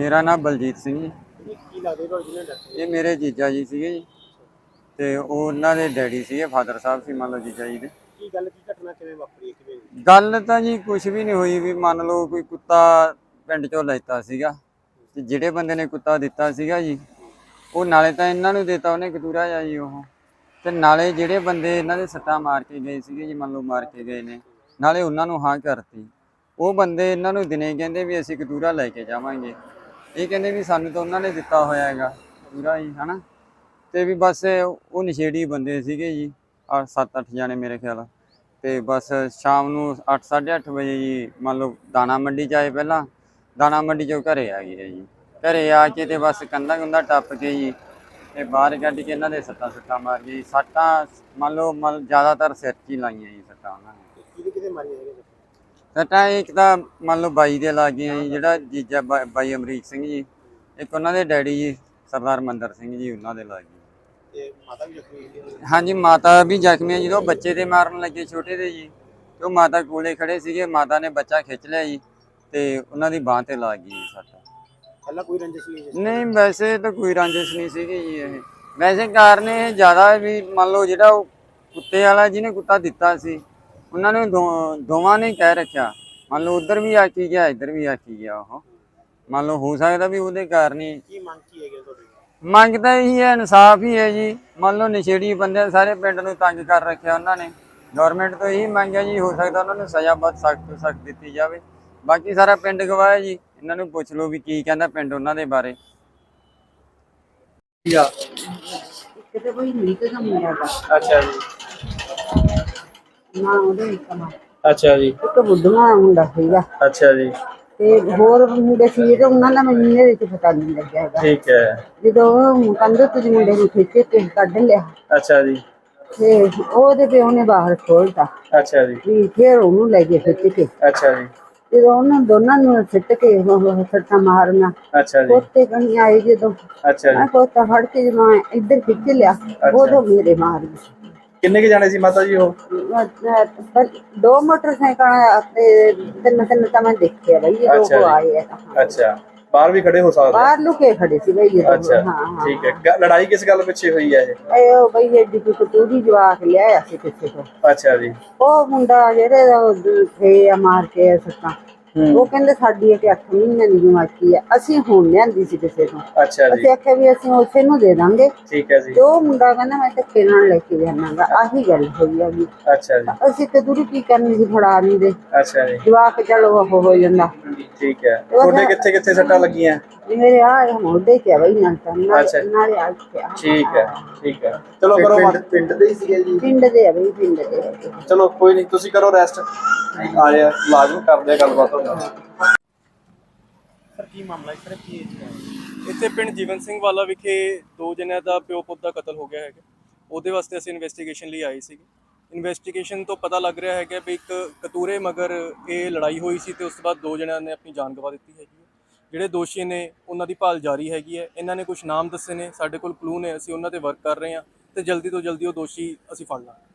ਮੇਰਾ ਨਾਮ ਬਲਜੀਤ ਸਿੰਘ ਜੀ। ਇਹ ਕੀ ਲੱਗਦੇ ਤੁਹਾਡੇ ਡਾਕਟਰ ਇਹ ਮੇਰੇ ਜੀਜਾ ਜੀ ਸੀਗੇ ਜੀ। ਤੇ ਉਹ ਉਹਨਾਂ ਦੇ ਡੈਡੀ ਸੀਗੇ ਫਾਦਰ ਸਾਹਿਬ ਸੀ ਮੰਨ ਲਓ ਜੀਜਾ ਜੀ ਦੇ। ਕੀ ਗੱਲ ਕੀ ਘਟਨਾ ਕਿਵੇਂ ਵਾਪਰੀ ਕਿਵੇਂ? ਗੱਲ ਤਾਂ ਜੀ ਕੁਝ ਵੀ ਨਹੀਂ ਹੋਈ ਵੀ ਮੰਨ ਲਓ ਕੋਈ ਕੁੱਤਾ ਪਿੰਡ ਚੋਂ ਲੈਤਾ ਸੀਗਾ। ਤੇ ਜਿਹੜੇ ਬੰਦੇ ਨੇ ਕੁੱਤਾ ਦਿੱਤਾ ਸੀਗਾ ਜੀ ਉਹ ਨਾਲੇ ਤਾਂ ਇਹਨਾਂ ਨੂੰ ਦਿੱਤਾ ਉਹਨੇ ਕਤੂਰਾ ਜਾ ਜੀ ਉਹ। ਤੇ ਨਾਲੇ ਜਿਹੜੇ ਬੰਦੇ ਇਹਨਾਂ ਦੇ ਸੱਟਾਂ ਮਾਰ ਕੇ ਗਏ ਸੀਗੇ ਜੀ ਮੰਨ ਲਓ ਮਾਰ ਕੇ ਗਏ ਨੇ ਨਾਲੇ ਉਹਨਾਂ ਨੂੰ ਹਾਂ ਕਰਤੀ। ਉਹ ਬੰਦੇ ਇਹਨਾਂ ਨੂੰ ਦਿਨੇ ਕਹਿੰਦੇ ਵੀ ਅਸੀਂ ਕਤੂਰਾ ਲੈ ਕੇ ਜਾਵਾਂਗੇ। ਇਹ ਕਹਿੰਦੇ ਵੀ ਸਾਨੂੰ ਤਾਂ ਉਹਨਾਂ ਨੇ ਦਿੱਤਾ ਹੋਇਆ ਹੈਗਾ, ਪੂਰਾ ਜੀ ਹਨਾ? ਤੇ ਵੀ ਬਸ ਉਹ ਨਸ਼ੇੜੀ ਬੰਦੇ ਸੀਗੇ ਜੀ ਆ 7-8 ਜਾਣੇ ਮੇਰੇ ਖਿਆਲ। ਤੇ ਬਸ ਸ਼ਾਮ ਨੂੰ 8-8:30 ਵਜੇ ਜੀ, ਮੰਨ ਲਓ ਦਾਣਾ ਮੰਡੀ ਚ ਆਏ ਪਹਿਲਾਂ, ਦਾਣਾ ਮੰਡੀ ਚੋਂ ਘਰੇ ਆ ਗਏ ਜੀ। ਘਰੇ ਆ ਕੇ ਤੇ ਬਸ ਕੰਧਾਂ ਕੁੰਧਾ ਟੱਪ ਕੇ ਜੀ, ਤੇ ਬਾਹਰ ਕੱਢ ਕੇ ਇਹਨਾਂ ਦੇ ਸੱਟਾਂ ਸੱਟਾਂ ਮਾਰ ਗਈ ਸੱਟਾਂ ਮੰਨ ਲਓ, ਮੰਨ ਜ਼ਿਆਦਾਤਰ ਸਿਰ 'ਚ ਹੀ ਲਾਈਆਂ ਜੀ ਸੱਟਾਂ ਉਹਨਾਂ ਨੇ। ਕਿਹਦੇ ਕਿਹਦੇ ਮਾਰੀਆਂ ਸੱਟਾਂ ਇੱਕ ਤਾਂ ਮੰਨ ਲਓ ਬਾਈ ਦੇ ਲੱਗ ਗਈਆਂ ਜੀ ਜਿਹੜਾ ਜੀਜਾ ਬਾ- ਬਾਈ ਅਮਰੀਕ ਸਿੰਘ ਜੀ ਇੱਕ ਉਹਨਾਂ ਦੇ ਡੈਡੀ ਜੀ ਸਰਦਾਰ ਮੰਦਰ ਸਿੰਘ ਜੀ ਉਹਨਾਂ ਦੇ ਲੱਗ ਗਈ ਤੇ ਮਾਤਾ ਵੀ ਜ਼ਖਮੀ ਹੋਈ ਹੈ? ਹਾਂਜੀ ਮਾਤਾ ਵੀ ਜ਼ਖਮੀ ਹੈ ਜਦੋਂ ਬੱਚੇ ਦੇ ਮਾਰਨ ਲੱਗੇ ਛੋਟੇ ਦੇ ਜੀ ਤੇ ਉਹ ਮਾਤਾ ਕੋਲੇ ਖੜੇ ਸੀਗੇ ਮਾਤਾ ਨੇ ਬੱਚਾ ਖਿੱਚ ਲਿਆ ਜੀ ਤੇ ਉਹਨਾਂ ਦੀ ਬਾਹ ਤੇ ਲੱਗ ਗਈ ਜੀ ਸੱਟ। ਪਹਿਲਾਂ ਕੋਈ ਰੰਜਿਸ਼ ਨਹੀਂ ਸੀ ਨਹੀਂ ਵੈਸੇ ਤਾਂ ਕੋਈ ਰੰਜਿਸ਼ ਨਹੀਂ ਸੀਗੀ ਜੀ ਇਹ। ਵੈਸੇ ਕਾਰਨ ਇਹ ਜ਼ਿਆਦਾ ਵੀ ਮੰਨ ਲਓ ਜਿਹੜਾ ਉਹ ਕੁੱਤੇ ਵਾਲਾ ਜਿਹਨੇ ਕੁੱਤਾ ਦਿੱਤਾ ਸੀ ਉਹਨਾਂ ਨੇ ਦੋ- ਦੋਵਾਂ ਨੇ ਕਹਿ ਰੱਖਿਆ। ਮੰਨ ਲਓ ਉਧਰ ਵੀ ਆਕੀ ਗਿਆ ਇੱਧਰ ਵੀ ਆਕੀ ਗਿਆ ਉਹ। ਮੰਨ ਲਓ ਹੋ ਸਕਦਾ ਵੀ ਉਹਦੇ ਕਾਰਨ ਹੀ ਕੀ ਮੰਗ ਕੀ ਹੈਗੀ ਤੁਹਾਡੀ? ਮੰਗ ਤਾਂ ਇਹੀ ਹੈ ਇਨਸਾਫ ਹੀ ਹੈ ਜੀ। ਮੰਨ ਲਓ ਨਸ਼ੇੜੀ ਬੰਦੇ ਸਾਰੇ ਪਿੰਡ ਨੂੰ ਤੰਗ ਕਰ ਰੱਖਿਆ ਉਹਨਾਂ ਨੇ। ਗਵਰਨਮੈਂਟ ਤੋਂ ਇਹੀ ਮੰਗ ਹੈ ਜੀ ਹੋ ਸਕਦਾ ਉਹਨਾਂ ਨੂੰ ਸਜ਼ਾ ਬਹੁਤ ਸਖਤ ਤੋਂ ਸਖਤ ਦਿੱਤੀ ਜਾਵੇ। ਬਾਕੀ ਸਾਰਾ ਪਿੰਡ ਗਵਾਹ ਹੈ ਜੀ। ਇਹਨਾਂ ਨੂੰ ਪੁੱਛ ਲਓ ਵੀ ਕੀ ਕਹਿੰਦਾ ਪਿੰਡ ਉਹਨਾਂ ਦੇ ਬਾਰੇ। ਅੱਛਾ ਜੀ। ਨਾ ਉਹਦੇ ਇੱਕ ਨਾ ਅੱਛਾ ਜੀ। ਇੱਕ ਬੁੱਢਾ ਮੁੰਡਾ ਸੀਗਾ। ਅੱਛਾ ਜੀ। ਤੇ ਹੋਰ ਮੁੰਡੇ ਸੀ ਜਿਹੜੇ ਉਹਨਾਂ ਦਾ ਮੈਨੂੰ ਇਹਦੇ ਵਿੱਚ ਪਤਾ ਨਹੀਂ ਲੱਗਿਆ ਹੈਗਾ। ਠੀਕ ਹੈ। ਜਦੋਂ ਕੰਧ ਤੋਂ ਜੀ ਮੁੰਡੇ ਨੂੰ ਖਿੱਚ ਕੇ ਕੱਢ ਲਿਆ। ਅੱਛਾ ਜੀ। ਤੇ ਉਹਦੇ ਪਿਓ ਨੇ ਬਾਹਰ ਖੋਲਤਾ ਅੱਛਾ ਜੀ। ਵੀ ਫਿਰ ਉਹਨੂੰ ਲੈ ਗਏ ਖਿੱਚ ਕੇ। ਅੱਛਾ ਜੀ। ਜਦੋਂ ਉਹਨਾਂ ਦੋਨਾਂ ਨੂੰ ਸਿੱਟ ਕੇ ਉਹ ਸੱਟਾਂ ਮਾਰਨਾ ਅੱਛਾ ਜੀ। ਕੋਤੇ ਕਣੀ ਆਏ ਜਦੋਂ। ਅੱਛਾ ਮੈਂ ਕੋਤਾ ਫੜ ਕੇ ਜਦੋਂ ਇੱਧਰ ਖਿੱਚ ਲਿਆ ਉਦੋਂ ਮੇਰੇ ਮਾਰ ਕਿੰਨੇ ਕੇ ਜਾਣੇ ਸੀ ਮਾਤਾ ਜੀ ਉਹ? ਪਰ ਦੋ ਮੋਟਰਸਾਈਕਲ ਤੇ ਤਿੰਨ ਤਿੰਨ ਤਾਂ ਮੈਂ ਦੇਖਿਆ ਬਈ ਇਹ ਅੱਛਾ ਜੀ। ਆਏ ਆ ਅੱਛਾ। ਬਾਹਰ ਵੀ ਖੜੇ ਹੋ ਸਕਦੇ ਬਾਹਰ ਲੁਕੇ ਖੜੇ ਸੀ ਬਈ ਇਹ ਅੱਛਾ ਹਾਂ ਹਾਂ। ਠੀਕ ਹੈ। ਗ- ਲੜਾਈ ਕਿਸ ਗੱਲ ਪਿੱਛੇ ਹੋਈ ਹੈ ਇਹ? ਇਹ ਉਹ ਬਈ ਇਹ ਜਿੱਦੀ ਕਤੂਰੀ ਜਵਾਕ ਲਿਆਇਆ ਸੀ ਕਿਸੇ ਤੋਂ। ਅੱਛਾ ਜੀ। ਉਹ ਮੁੰਡਾ ਜਿਹੜੇ ਦਾ ਉਹ ਦੂ- ਥੇ ਆ ਮਾਰ ਕੇ ਸੱਤਾਂ ਉਹ ਕਹਿੰਦੇ ਸਾਡੀ ਇੱਕ 8 ਮਹੀਨੇ ਦੀ ਜਮਾਕੀ ਆ ਅਸੀਂ ਹੁਣ ਲਿਆਂਦੀ ਸੀ ਕਿਸੇ ਤੋਂ। ਅੱਛਾ ਜੀ। ਅਸੀਂ ਆਖਿਆ ਵੀ ਅਸੀਂ ਉਸੇ ਨੂੰ ਦੇ ਦਾਂਗੇ। ਠੀਕ ਹੈ ਜੀ। ਤੇ ਉਹ ਮੁੰਡਾ ਕਹਿੰਦਾ ਮੈਂ ਤੇ ਖੇਲਣ ਲੈ ਕੇ ਜਾਣਾਗਾ ਆਹੀ ਗੱਲ ਹੋਈ ਆ ਵੀ ਅੱਛਾ ਜੀ। ਅਸੀਂ ਤੇ ਦੂਰੀ ਕੀ ਕਰਨੀ ਸੀ ਫੜਾ ਨਹੀਂ ਦੇ ਅੱਛਾ ਜੀ। ਜਵਾਕ ਚਲੋ ਉਹ ਹੋ ਜਾਂਦਾ। ਠੀਕ ਹੈ। ਤੁਹਾਡੇ ਕਿੱਥੇ ਕਿੱਥੇ ਸੱਟਾਂ ਲੱਗੀਆਂ? ਵੀ ਮੇਰੇ ਆ ਇਹ ਮੋਢੇ ਤੇ ਆ ਬਈ ਨਾਲ ਤਾਂ ਅੱਛਾ। ਨਾਲੇ ਨਾਲੇ ਆ ਕੇ ਆ। ਠੀਕ ਹੈ ਠੀਕ ਹੈ। ਚਲੋ ਕਰੋ ਪਿੰਡ ਪਿੰਡ ਦੇ ਹੀ ਸੀਗੇ ਜੀ। ਪਿੰਡ ਦੇ ਆ ਬਈ ਪਿੰਡ ਦੇ ਆ। ਚਲੋ ਕੋਈ ਨਹੀਂ ਤੁਸੀਂ ਕਰੋ ਰੈਸਟ ਆ ਜਾ ਲਾਜ਼ਮ ਕਰਦੇ ਆ ਗੱਲਬਾਤ ਤੁਹਾਡੇ ਨਾਲ ਸਰ ਕੀ ਮਾਮਲਾ ਹੈ ਕੀ ਇੱਥੇ ਪਿੰਡ ਜੀਵਨ ਸਿੰਘ ਵਾਲਾ ਵਿਖੇ ਦੋ ਜਣਿਆਂ ਦਾ ਪਿਓ ਪੁੱਤ ਦਾ ਕਤਲ ਹੋ ਗਿਆ ਹੈਗਾ। ਉਹਦੇ ਵਾਸਤੇ ਅਸੀਂ ਇਨਵੈਸਟੀਗੇਸ਼ਨ ਲਈ ਆਏ ਸੀਗੇ। ਇਨਵੈਸਟੀਗੇਸ਼ਨ ਤੋਂ ਪਤਾ ਲੱਗ ਰਿਹਾ ਹੈਗਾ ਵੀ ਇੱਕ ਕਤੂਰੇ ਮਗਰ ਇਹ ਲੜਾਈ ਹੋਈ ਸੀ ਤੇ ਉਸ ਤੋਂ ਬਾਅਦ ਦੋ ਜਣਿਆਂ ਨੇ ਆਪਣੀ ਜਾਨ ਗਵਾ ਦਿੱਤੀ ਹੈਗੀ ਹੈ। ਜਿਹੜੇ ਦੋਸ਼ੀ ਨੇ, ਉਹਨਾਂ ਦੀ ਭਾਲ ਜਾਰੀ ਹੈਗੀ ਹੈ। ਇਹਨਾਂ ਨੇ ਕੁਝ ਨਾਮ ਦੱਸੇ ਨੇ, ਸਾਡੇ ਕੋਲ ਕਲੂ ਨੇ, ਅਸੀਂ ਉਹਨਾਂ ਤੇ ਵਰਕ ਕਰ ਰਹੇ ਹਾਂ ਤੇ ਜਲਦੀ ਤੋਂ ਜਲਦੀ ਉਹ ਦੋਸ਼ੀ ਅਸੀਂ ਫੜ ਲਾਂਗੇ।